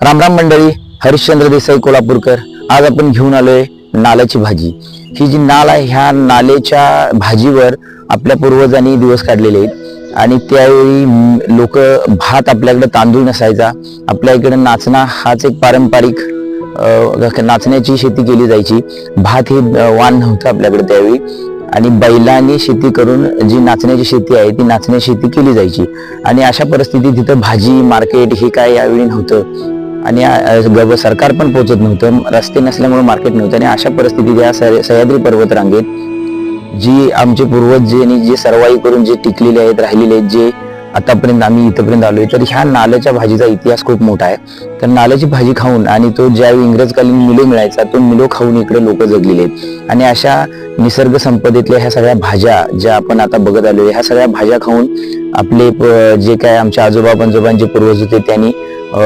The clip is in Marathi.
रामराम मंडळी हरिश्चंद्र देसाई कोल्हापूरकर. आज आपण घेऊन आलोय नाल्याची भाजी. ही जी नाल आहे ह्या नालेच्या भाजीवर आपल्या पूर्वजांनी दिवस काढलेले आहेत. आणि त्यावेळी लोक भात आपल्याकडे तांदूळ नसायचा. आपल्या इकडे नाचणा हाच एक पारंपरिक नाचण्याची शेती केली जायची. भात हे वाण नव्हतं आपल्याकडे त्यावेळी. आणि बैलांनी शेती करून जी नाचण्याची शेती आहे ती नाचण्याची शेती केली जायची. आणि अशा परिस्थितीत तिथं भाजी मार्केट हे काय यावेळी नव्हतं. आणि सरकार पण पोहोचत नव्हतं. रस्ते नसल्यामुळे मार्केट नव्हतं. आणि अशा परिस्थितीत या सह्याद्री पर्वत रांगेत जी आमचे पूर्वज जे आणि जे सर्वाई करून जे टिकलेले आहेत राहिलेले आहेत जे आतापर्यंत आम्ही इथपर्यंत आलोय तर ह्या नाल्याच्या भाजीचा इतिहास खूप मोठा आहे. तर नाल्याची भाजी खाऊन आणि तो ज्यावेळी इंग्रजकालीन मुले मिळायचा तो मुलं खाऊन इकडे लोक जगलेले आहेत. आणि अशा निसर्ग संपदेतल्या ह्या सगळ्या भाज्या ज्या आपण आता बघत आलोय ह्या सगळ्या भाज्या खाऊन आपले जे काय आमच्या आजोबा पंजोबांचे पूर्वज होते त्यांनी अं,